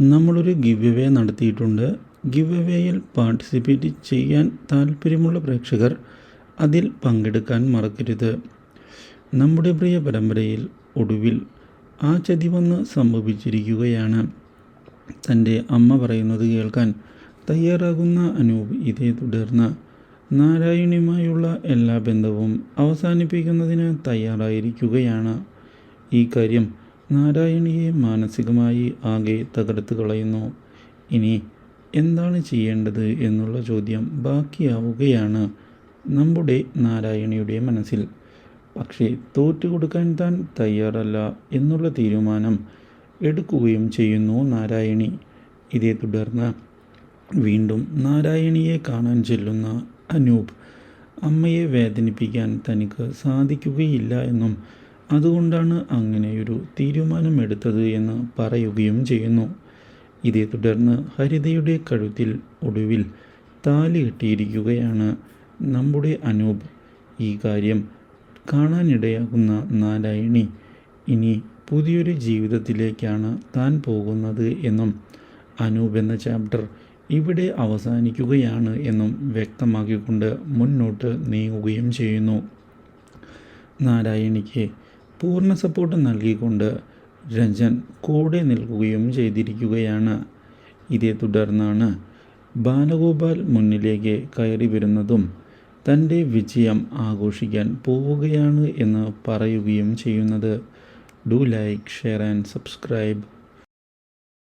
നമ്മളൊരു give away നടത്തിയിട്ടുണ്ട്. Give എവേയിൽ പാർട്ടിസിപ്പേറ്റ് ചെയ്യാൻ താല്പര്യമുള്ള പ്രേക്ഷകർ അതിൽ പങ്കെടുക്കാൻ മറക്കരുത്. നമ്മുടെ പ്രിയ പരമ്പരയിൽ ഒടുവിൽ ആ ചതി വന്ന് സംഭവിച്ചിരിക്കുകയാണ്. തന്റെ അമ്മ പറയുന്നത് കേൾക്കാൻ തയ്യാറാകുന്ന അനൂപ് ഇതേ തുടർന്ന് നാരായണിയുമായുള്ള എല്ലാ ബന്ധവും അവസാനിപ്പിക്കുന്നതിന് തയ്യാറായിരിക്കുകയാണ്. ഈ കാര്യം നാരായണിയെ മാനസികമായി ആകെ തകർത്ത് കളയുന്നു. ഇനി എന്താണ് ചെയ്യേണ്ടത് എന്നുള്ള ചോദ്യം ബാക്കിയാവുകയാണ് നമ്മുടെ നാരായണിയുടെ മനസ്സിൽ. പക്ഷേ തോറ്റുകൊടുക്കാൻ താൻ തയ്യാറല്ല എന്നുള്ള തീരുമാനം എടുക്കുകയും ചെയ്യുന്നു നാരായണി. ഇതേ തുടർന്ന് വീണ്ടും നാരായണിയെ കാണാൻ ചെല്ലുന്ന അനൂപ് അമ്മയെ വേദനിപ്പിക്കാൻ തനിക്ക് സാധിക്കുകയില്ല എന്നും അതുകൊണ്ടാണ് അങ്ങനെയൊരു തീരുമാനമെടുത്തത് എന്ന് പറയുകയും ചെയ്യുന്നു. ഇതേ തുടർന്ന് ഹരിതയുടെ കഴുത്തിൽ ഒടുവിൽ താലി കെട്ടിയിരിക്കുകയാണ് നമ്മുടെ അനൂപ്. ഈ കാര്യം കാണാനിടയാകുന്ന നാരായണി ഇനി പുതിയൊരു ജീവിതത്തിലേക്കാണ് താൻ പോകുന്നത് എന്നും അനൂപ് എന്ന ചാപ്റ്റർ ഇവിടെ അവസാനിക്കുകയാണ് എന്നും വ്യക്തമാക്കിക്കൊണ്ട് മുന്നോട്ട് നീങ്ങുകയും ചെയ്യുന്നു. നാരായണിക്ക് പൂർണ സപ്പോർട്ട് നൽകിക്കൊണ്ട് രഞ്ജൻ കൂടെ നിൽക്കുകയും ചെയ്തിരിക്കുകയാണ്. ഇതേ തുടർന്നാണ് ബാലഗോപാൽ മുന്നിലേക്ക് കയറി വരുന്നതും തന്റെ വിജയം ആഘോഷിക്കാൻ പോവുകയാണ് എന്ന് പറയുകയും ചെയ്യുന്നത്. Do like share and subscribe